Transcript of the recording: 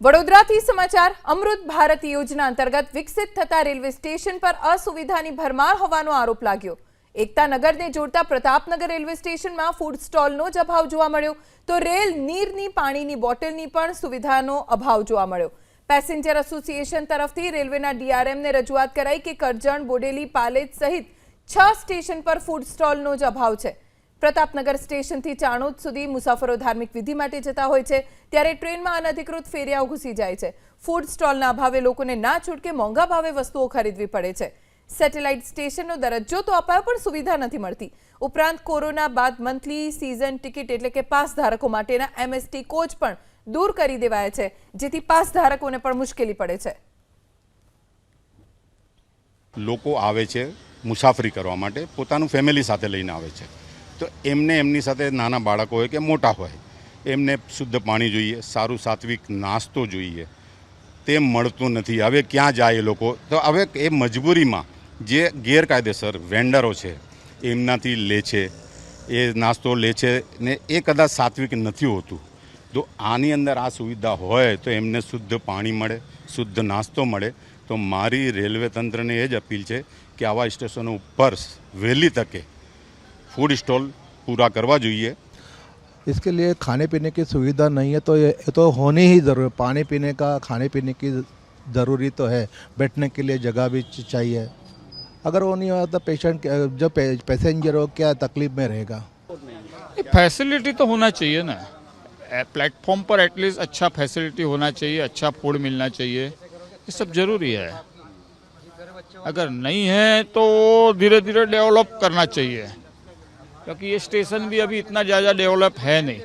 વડોદરાથી સમાચાર, અમૃત ભારત યોજના અંતર્ગત વિકસિત થતા રેલવે સ્ટેશન પર અસુવિધાની ભરમાર હોવાનો આરોપ લાગ્યો. એકતાનગરને જોડતા પ્રતાપનગર રેલવે સ્ટેશનમાં ફૂડ સ્ટોલનો જ અભાવ જોવા મળ્યો. તો રેલ નીરની પાણીની બોટલની પણ સુવિધાનો અભાવ જોવા મળ્યો. પેસેન્જર એસોસિએશન તરફથી રેલવેના ડીઆરએમને રજૂઆત કરાઈ કે કરજણ, બોડેલી, પાલેજ સહિત છ સ્ટેશન પર ફૂડ સ્ટોલનો જ અભાવ છે. પ્રતાપનગર સ્ટેશનથી ચાણોદ સુધી મુસાફરો ધાર્મિક વિધિ માટે જતા હોય છે. ત્યારે ટ્રેનમાં અનધિકૃત ફેરિયાઓ ઘૂસી જાય છે. ફૂડ સ્ટોલના અભાવે લોકોને ના છૂટકે મોંઘા ભાવે વસ્તુઓ ખરીદવી પડે છે. સેટેલાઇટ સ્ટેશનનો દરજ્જો તો અપાયો પણ સુવિધા નથી મળતી. ઉપરાંત કોરોના બાદ મંથલી સીઝન ટિકિટ એટલે કે પાસ ધારકો માટેના એમએસટી કોચ પણ દૂર કરી દેવાયા છે, જેથી પાસ ધારકોને પણ મુશ્કેલી પડે છે. લોકો આવે છે મુસાફરી કરવા માટે, પોતાનું ફેમિલી સાથે લઈને આવે છે. તો એમને એમની સાથે નાના બાળકો હોય કે મોટા હોય, એમને શુદ્ધ પાણી જોઈએ, સારું સાત્વિક નાસ્તો જોઈએ. તે મળતું નથી. હવે ક્યાં જાય એ લોકો? તો હવે એ મજબૂરીમાં જે ગેરકાયદેસર વેન્ડરો છે, એમનાથી લે છે, એ નાસ્તો લે છે ને એ કદાચ સાત્વિક નથી હોતું. તો આની અંદર આ સુવિધા હોય તો એમને શુદ્ધ પાણી મળે, શુદ્ધ નાસ્તો મળે. તો મારી રેલવે તંત્રને એ જ અપીલ છે કે આવા સ્ટેશનો ઉપર વહેલી તકે ફૂડ સ્ટોલ પૂરા કરવા જોઈએ इसके लिए खाने पीने की सुविधा नहीं है तो ये ये तो होनी ही ज़रूर पानी पीने का खाने पीने की ज़रूरी तो है बैठने के लिए जगह भी च- चाहिए अगर वो नहीं हुआ तो पेशेंट जो पे- पैसेंजर हो क्या तकलीफ में रहेगा फैसिलिटी तो होना चाहिए ना प्लेटफॉर्म पर एटलीस्ट अच्छा फैसिलिटी होना चाहिए अच्छा फूड मिलना चाहिए ये सब जरूरी है अगर नहीं है तो धीरे धीरे डेवलप करना चाहिए क्योंकि ये स्टेशन भी अभी इतना ज़्यादा डेवलप है नहीं